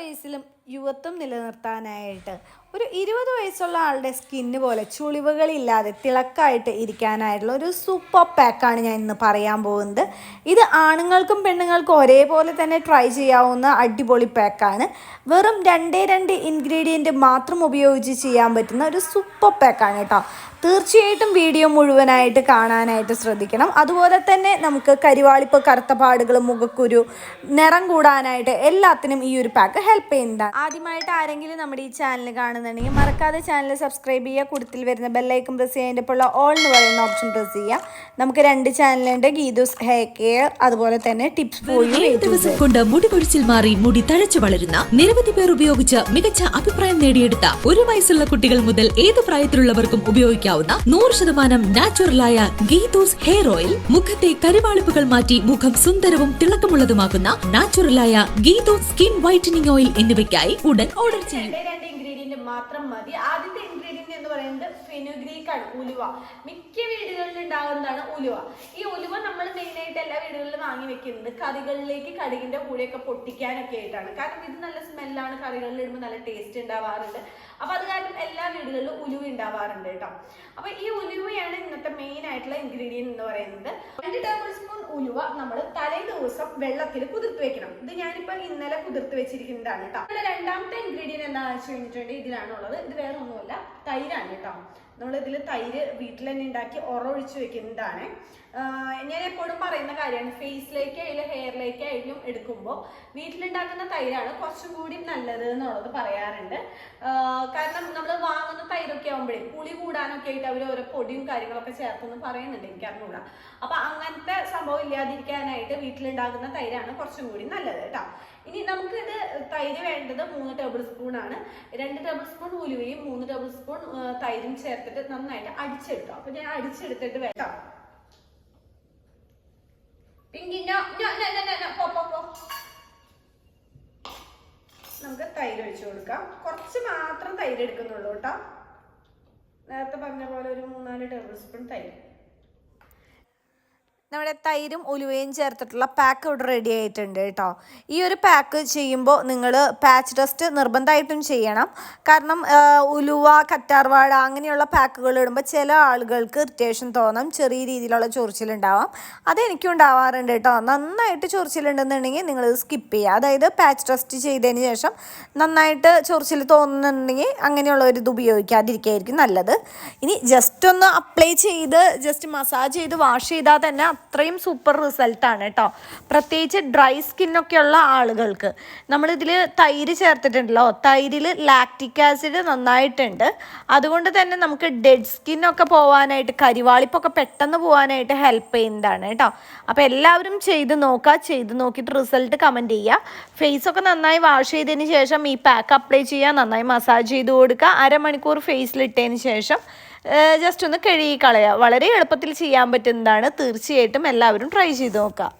വയസ്സിലും യുവത്വം നിലനിർത്താനായിട്ട് ഒരു ഇരുപത് വയസ്സുള്ള ആളുടെ സ്കിന്ന് പോലെ ചുളിവുകളില്ലാതെ തിളക്കായിട്ട് ഇരിക്കാനായിട്ടുള്ള ഒരു സൂപ്പർ പാക്കാണ് ഞാൻ ഇന്ന് പറയാൻ പോകുന്നത്. ഇത് ആണുങ്ങൾക്കും പെണ്ണുങ്ങൾക്കും ഒരേപോലെ തന്നെ ട്രൈ ചെയ്യാവുന്ന അടിപൊളി പാക്കാണ്. വെറും രണ്ടേ രണ്ട് ഇൻഗ്രീഡിയന്റ് മാത്രം ഉപയോഗിച്ച് ചെയ്യാൻ പറ്റുന്ന ഒരു സൂപ്പർ പാക്കാണ് കേട്ടോ. തീർച്ചയായിട്ടും വീഡിയോ മുഴുവനായിട്ട് കാണാനായിട്ട് ശ്രദ്ധിക്കണം. അതുപോലെ തന്നെ നമുക്ക് കരിവാളിപ്പ് കറുത്ത പാടുകൾ മുഖക്കുരു നിറം കൂടാനായിട്ട് എല്ലാത്തിനും ഈ ഒരു പാക്ക് ഹെൽപ്പ് ചെയ്യുന്നതാണ് ആദ്യമായിട്ട് ആരെങ്കിലും നമ്മുടെ ഈ ചാനൽ കാണുന്നുണ്ടെങ്കിൽ മറക്കാതെ ചാനൽ സബ്സ്ക്രൈബ് ചെയ്യുക. കൂടുതൽ വരുന്ന ബെല്ലൈക്കും പ്രസ് ചെയ്യുക. അതിന്റെ ഉള്ള ഓൾ എന്ന് പറയുന്ന ഓപ്ഷൻ പ്രസ് ചെയ്യുക. നമുക്ക് രണ്ട് ചാനലുണ്ട് ഗീതൂസ് ഹെയർ കെയർ അതുപോലെ തന്നെ ടിപ്സ് ദിവസം കൊണ്ട് മുടി കൊഴിച്ചിൽ മാറി മുടി തഴച്ചു വളരുന്ന നിരവധി പേർ ഉപയോഗിച്ച് മികച്ച അഭിപ്രായം നേടിയെടുത്ത ഒരു വയസ്സുള്ള കുട്ടികൾ മുതൽ ഏത് പ്രായത്തിലുള്ളവർക്കും ഉപയോഗിക്കാവുന്ന നൂറ് ശതമാനം നാച്ചുറലായ ഗീതൂസ് ഹെയർ ഓയിൽ മുഖത്തെ കരുവാളിപ്പുകൾ മാറ്റി മുഖം സുന്ദരവും തിളക്കമുള്ളതുമാക്കുന്ന നാച്ചുറലായ ഗീതൂസ് സ്കിൻ വൈറ്റനിങ് ഓയിൽ എന്നിവയ്ക്കായി ഉടൻ ഓർഡർ ചെയ്യൂ. മാത്രം മതി. ആദ്യത്തെ ഇൻഗ്രീഡിയന്റ് എന്ന് പറയുന്നത് ഫെനുഗ്രീക്ക് ആണ് ഉലുവ. മിക്ക വീടുകളിൽ ഉണ്ടാകുന്നതാണ് ഉലുവ. ഈ ഉലുവ നമ്മൾ മെയിനായിട്ട് എല്ലാ വീടുകളിലും വാങ്ങി വെക്കുന്നത് കറികളിലേക്ക് കടുകിന്റെ കൂടെയൊക്കെ പൊട്ടിക്കാനൊക്കെ ആയിട്ടാണ്. കാരണം ഇത് നല്ല സ്മെല്ലാണ് കറികളിൽ ഇടുമ്പോൾ നല്ല ടേസ്റ്റ് ഉണ്ടാവാറുണ്ട്. അപ്പൊ അത് കാരണം എല്ലാ വീടുകളിലും ഉലുവ ഉണ്ടാവാറുണ്ട് കേട്ടോ. അപ്പൊ ഈ ഉലുവയാണ് ഇന്നത്തെ മെയിൻ ആയിട്ടുള്ള ഇൻഗ്രീഡിയന്റ് എന്ന് പറയുന്നത്. രണ്ട് ടേബിൾ സ്പൂൺ ഉലുവ നമ്മൾ തലേ ദിവസം വെള്ളത്തിൽ കുതിർത്ത് വെക്കണം. ഇത് ഞാനിപ്പോ ഇന്നലെ കുതിർത്ത് വെച്ചിരിക്കുന്നതാണ് കേട്ടോ നമ്മുടെ രണ്ടാമത്തെ ഇൻഗ്രീഡിയന്റ് എന്താണെന്ന് വെച്ച് കഴിഞ്ഞിട്ടുണ്ടെങ്കിൽ ഇതിലാണുള്ളത്. ഇത് വേറെ ഒന്നുമല്ല തൈരാണ് കേട്ടോ നമ്മൾ ഇതിൽ തൈര് വീട്ടിൽ തന്നെ ഉണ്ടാക്കി ഉറൊഴിച്ച് വെക്കുന്നതാണ്. ഞാൻ എപ്പോഴും പറയുന്ന കാര്യമാണ്. ഫേസിലേക്ക് ആയാലും ഹെയറിലേക്ക് ആയാലും എടുക്കുമ്പോൾ വീട്ടിലുണ്ടാക്കുന്ന തൈരാണ് കുറച്ചും കൂടി നല്ലത് എന്നുള്ളത് പറയാറുണ്ട്. കാരണം നമ്മൾ വാങ്ങുന്ന തൈരൊക്കെ ആകുമ്പോഴേ പുളി കൂടാനൊക്കെ ആയിട്ട് അവർ ഓരോ പൊടിയും കാര്യങ്ങളൊക്കെ ചേർത്തെന്ന് പറയുന്നുണ്ട്. എനിക്ക് അറിഞ്ഞൂടാ അപ്പൊ അങ്ങനത്തെ സംഭവം ഇല്ലാതിരിക്കാനായിട്ട് വീട്ടിലുണ്ടാക്കുന്ന തൈരാണ് കുറച്ചും കൂടി നല്ലത് കേട്ടോ. ഇനി നമുക്ക് തൈര് വേണ്ടത് മൂന്ന് ടേബിൾ സ്പൂൺ ആണ് രണ്ട് ടേബിൾ സ്പൂൺ ഉലുവയും മൂന്ന് ടേബിൾ സ്പൂൺ തൈരും തൈരും ചേർത്തിട്ട് നന്നായിട്ട് അടിച്ചെടുക്കാം അപ്പൊ ഞാൻ അടിച്ചെടുത്തിട്ട് വേണം Pinky no, no, no, no, no, no, പോ, പോ, പോ. നമുക്ക് തൈര് ഒഴിച്ചു കൊടുക്കാം. കുറച്ച് മാത്രം തൈര് എടുക്കുന്നുള്ളൂ കേട്ടോ. നേരത്തെ പറഞ്ഞ പോലെ ഒരു മൂന്നാൽ ടേബിൾ സ്പൂൺ തൈര്. നമ്മുടെ തൈരും ഉലുവയും ചേർത്തിട്ടുള്ള പാക്ക് ഇവിടെ റെഡി ആയിട്ടുണ്ട് കേട്ടോ. ഈ ഒരു പാക്ക് ചെയ്യുമ്പോൾ നിങ്ങൾ പാച്ച് ടെസ്റ്റ് നിർബന്ധമായിട്ടും ചെയ്യണം. കാരണം ഉലുവ കറ്റാർവാഴ അങ്ങനെയുള്ള പാക്കുകൾ ഇടുമ്പോൾ ചില ആളുകൾക്ക് ഇറിറ്റേഷൻ തോന്നാം ചെറിയ രീതിയിലുള്ള ചൊറിച്ചിലുണ്ടാവാം. അതെനിക്കും ഉണ്ടാവാറുണ്ട് കേട്ടോ. നന്നായിട്ട് ചൊറിച്ചിലുണ്ടെന്നുണ്ടെങ്കിൽ നിങ്ങൾ സ്കിപ്പ് ചെയ്യുക. അതായത് പാച്ച് ടെസ്റ്റ് ചെയ്തതിന് ശേഷം നന്നായിട്ട് ചൊറിച്ചിൽ തോന്നുന്നുണ്ടെങ്കിൽ അങ്ങനെയുള്ള ഒരു ഇത് ഉപയോഗിക്കാതിരിക്കുകയായിരിക്കും നല്ലത്. ഇനി ജസ്റ്റ് ഒന്ന് അപ്ലൈ ചെയ്ത് ജസ്റ്റ് മസാജ് ചെയ്ത് വാഷ് ചെയ്താൽ തന്നെ അത്രയും സൂപ്പർ റിസൾട്ടാണ് കേട്ടോ പ്രത്യേകിച്ച് ഡ്രൈ സ്കിന്നൊക്കെ ഉള്ള ആളുകൾക്ക്. നമ്മളിതിൽ തൈര് ചേർത്തിട്ടുണ്ടല്ലോ. തൈരിൽ ലാക്റ്റിക് ആസിഡ് നന്നായിട്ടുണ്ട്. അതുകൊണ്ട് തന്നെ നമുക്ക് ഡെഡ് സ്കിന്നൊക്കെ പോകാനായിട്ട് കരിവാളിപ്പൊക്കെ പെട്ടെന്ന് പോകാനായിട്ട് ഹെൽപ്പ് ചെയ്യുന്നതാണ് കേട്ടോ അപ്പോൾ എല്ലാവരും ചെയ്ത് നോക്കുക ചെയ്ത് നോക്കിയിട്ട് റിസൾട്ട് കമന്റ് ചെയ്യുക ഫേസൊക്കെ നന്നായി വാഷ് ചെയ്തതിന് ശേഷം ഈ പാക്ക് അപ്ലൈ ചെയ്യുക നന്നായി മസാജ് ചെയ്ത് കൊടുക്കുക. അരമണിക്കൂർ ഫേസിലിട്ടതിന് ശേഷം ജസ്റ്റ് ഒന്ന് കഴുകി കളയുക വളരെ എളുപ്പത്തിൽ ചെയ്യാൻ പറ്റുന്നതാണ്. തീർച്ചയായിട്ടും എല്ലാവരും ട്രൈ ചെയ്ത് നോക്കുക